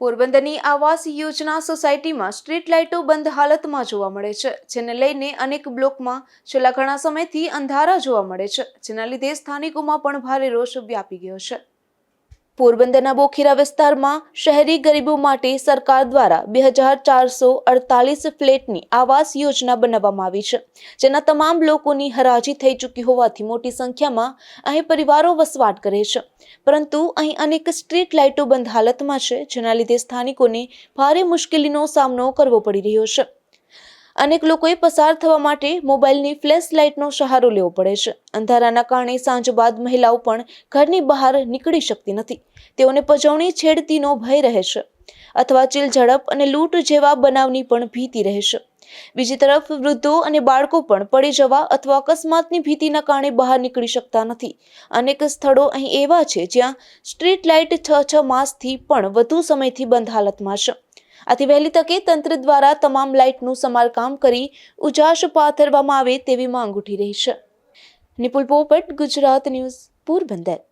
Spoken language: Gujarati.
પોરબંદરની આવાસ યોજના સોસાયટીમાં સ્ટ્રીટ લાઇટો બંધ હાલતમાં જોવા મળે છે, જેને લઈને અનેક બ્લોકમાં છેલ્લા ઘણા સમયથી અંધારા જોવા મળે છે, જેના લીધે સ્થાનિકોમાં પણ ભારે રોષ વ્યાપી ગયો છે. પોરબંદરના બોખીરા વિસ્તારમાં શહેરી ગરીબો માટે સરકાર દ્વારા બે હજાર ચારસો અડતાલીસ ફ્લેટની આવાસ યોજના બનાવવામાં આવી છે, જેના તમામ લોકોની હરાજી થઈ ચૂકી હોવાથી મોટી સંખ્યામાં અહીં પરિવારો વસવાટ કરે છે. પરંતુ અહીં અનેક સ્ટ્રીટ લાઇટો બંધ હાલતમાં છે, જેના લીધે સ્થાનિકોને ભારે મુશ્કેલીનો સામનો કરવો પડી રહ્યો છે. અનેક લોકોએ પસાર થવા માટે મોબાઈલની ફ્લેશ લાઇટનો સહારો લેવો પડે છે. અંધારાના કારણે સાંજ બાદ મહિલાઓ પણ ઘરની બહાર નીકળી શકતી નથી. તેઓને પજવણી છેડતીનો ભય રહે છે અથવા ચીલ ઝડપ અને લૂંટ જેવા બનાવની પણ ભીતિ રહે છે. બીજી તરફ વૃદ્ધો અને બાળકો પણ પડી જવા અથવા અકસ્માતની ભીતિના કારણે બહાર નીકળી શકતા નથી. અનેક સ્થળો અહીં એવા છે જ્યાં સ્ટ્રીટ લાઇટ છ છ માસથી પણ વધુ સમયથી બંધ હાલતમાં છે. આથી વહેલી તકે તંત્ર દ્વારા તમામ લાઇટનું સમારકામ કરી ઉજાસ પાથરવામાં આવે તેવી માંગ ઉઠી રહી છે. નિપુલ પોપટ, ગુજરાત ન્યૂઝ, પોરબંદર.